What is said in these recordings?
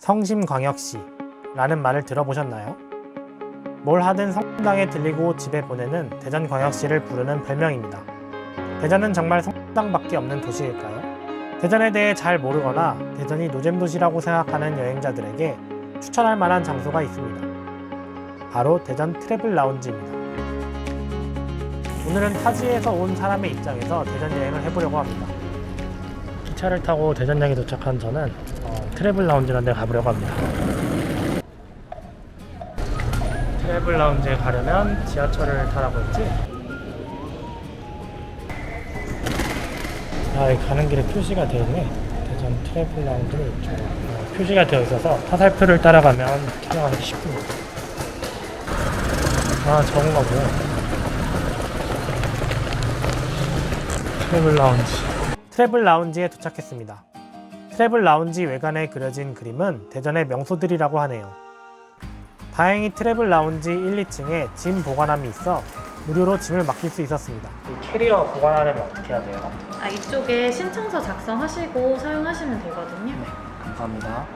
성심광역시라는 말을 들어보셨나요? 뭘 하든 성당에 들리고 집에 보내는 대전광역시를 부르는 별명입니다. 대전은 정말 성당밖에 없는 도시일까요? 대전에 대해 잘 모르거나 대전이 노잼 도시라고 생각하는 여행자들에게 추천할 만한 장소가 있습니다. 바로 대전 트래블 라운지입니다. 오늘은 타지에서 온 사람의 입장에서 대전 여행을 해보려고 합니다. 기차를 타고 대전역에 도착한 저는 어, 트래블 라운지라는 데 가보려고 합니다. 트래블 라운지에 가려면 지하철을 타라고 했지? 아, 가는 길에 표시가 되어 있네. 대전 트래블 라운지는 이쪽으로. 어, 표시가 되어 있어서 화살표를 따라가면 촬영하기 10분. 아, 저건가 보네. 트래블 라운지. 트래블 라운지에 도착했습니다. 트래블 라운지 외관에 그려진 그림은 대전의 명소들이라고 하네요. 다행히 트래블 라운지 1, 2층에 짐 보관함이 있어 무료로 짐을 맡길 수 있었습니다. 캐리어 보관하려면 어떻게 해야 돼요? 아, 이쪽에 신청서 작성하시고 사용하시면 되거든요. 감사합니다.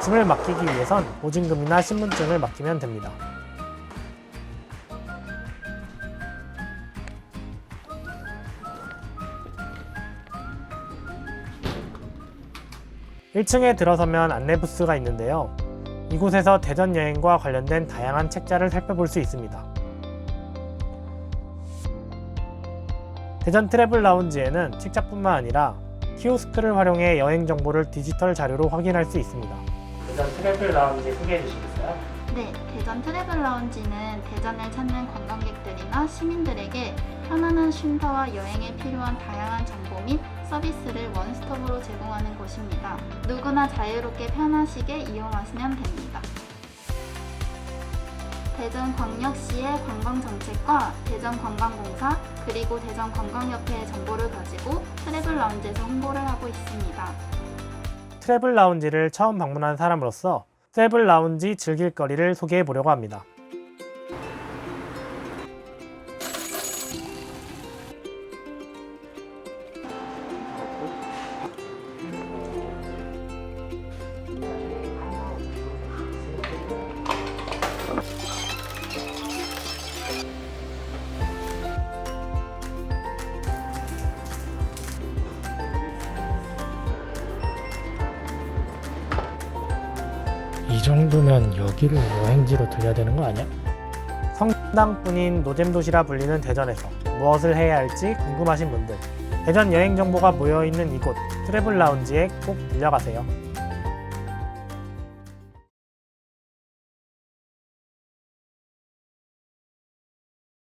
짐을 맡기기 위해선 보증금이나 신분증을 맡기면 됩니다. (1층에) 들어서면 안내 부스가 있는데요. 이곳에서 대전 여행과 관련된 다양한 책자를 살펴볼 수 있습니다. 대전 트래블 라운지에는 책자뿐만 아니라 키오스크를 활용해 여행 정보를 디지털 자료로 확인할 수 있습니다. 대전 트래블 라운지 소개해 주시겠어요? 네, 대전 트래블 라운지는 대전을 찾는 관광객들이나 시민들에게 편안한 쉼터와 여행에 필요한 다양한 정보 및 서비스를 원스톱으로 제공하는 곳입니다. 누구나 자유롭게 편하시게 이용하시면 됩니다. 대전광역시의 관광정책과 대전관광공사 그리고 대전관광협회의 정보를 가지고 트래블 라운지에서 홍보를 하고 있습니다. 트래블 라운지를 처음 방문한 사람으로서 트래블 라운지 즐길 거리를 소개해 보려고 합니다. 이 정도면 여기를 여행지로 들려야 되는 거 아니야? 성당뿐인 노잼 도시라 불리는 대전에서 무엇을 해야 할지 궁금하신 분들 대전 여행 정보가 모여 있는 이곳 트래블 라운지에 꼭 들려가세요.